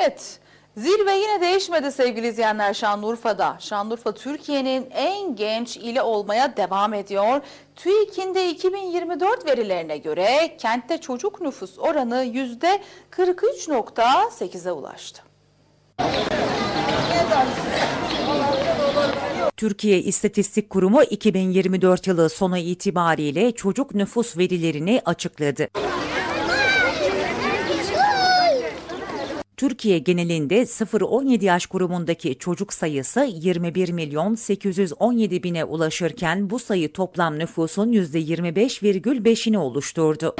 Evet, zirve yine değişmedi sevgili izleyenler Şanlıurfa'da. Şanlıurfa Türkiye'nin en genç ili olmaya devam ediyor. TÜİK'in de 2024 verilerine göre kentte çocuk nüfus oranı %43.8'e ulaştı. Türkiye İstatistik Kurumu 2024 yılı sonu itibariyle çocuk nüfus verilerini açıkladı. Türkiye genelinde 0-17 yaş grubundaki çocuk sayısı 21 milyon 817 bine ulaşırken bu sayı toplam nüfusun %25,5'ini oluşturdu.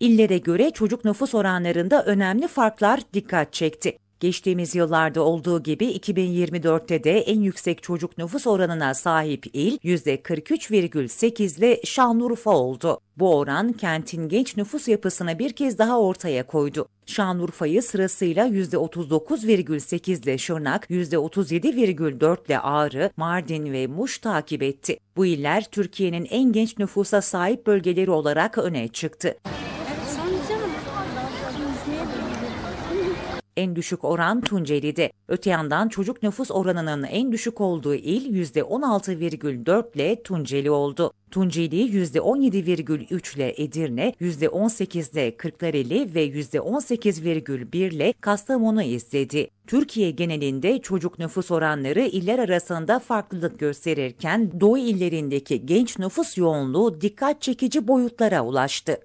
İllere göre çocuk nüfus oranlarında önemli farklar dikkat çekti. Geçtiğimiz yıllarda olduğu gibi 2024'te de en yüksek çocuk nüfus oranına sahip il %43,8 ile Şanlıurfa oldu. Bu oran kentin genç nüfus yapısını bir kez daha ortaya koydu. Şanlıurfa'yı sırasıyla %39,8 ile Şırnak, %37,4 ile Ağrı, Mardin ve Muş takip etti. Bu iller Türkiye'nin en genç nüfusa sahip bölgeleri olarak öne çıktı. En düşük oran Tunceli'de. Öte yandan çocuk nüfus oranının en düşük olduğu il %16,4 ile Tunceli oldu. Tunceli %17,3 ile Edirne, %18 ile Kırklareli ve %18,1 ile Kastamonu izledi. Türkiye genelinde çocuk nüfus oranları iller arasında farklılık gösterirken Doğu illerindeki genç nüfus yoğunluğu dikkat çekici boyutlara ulaştı.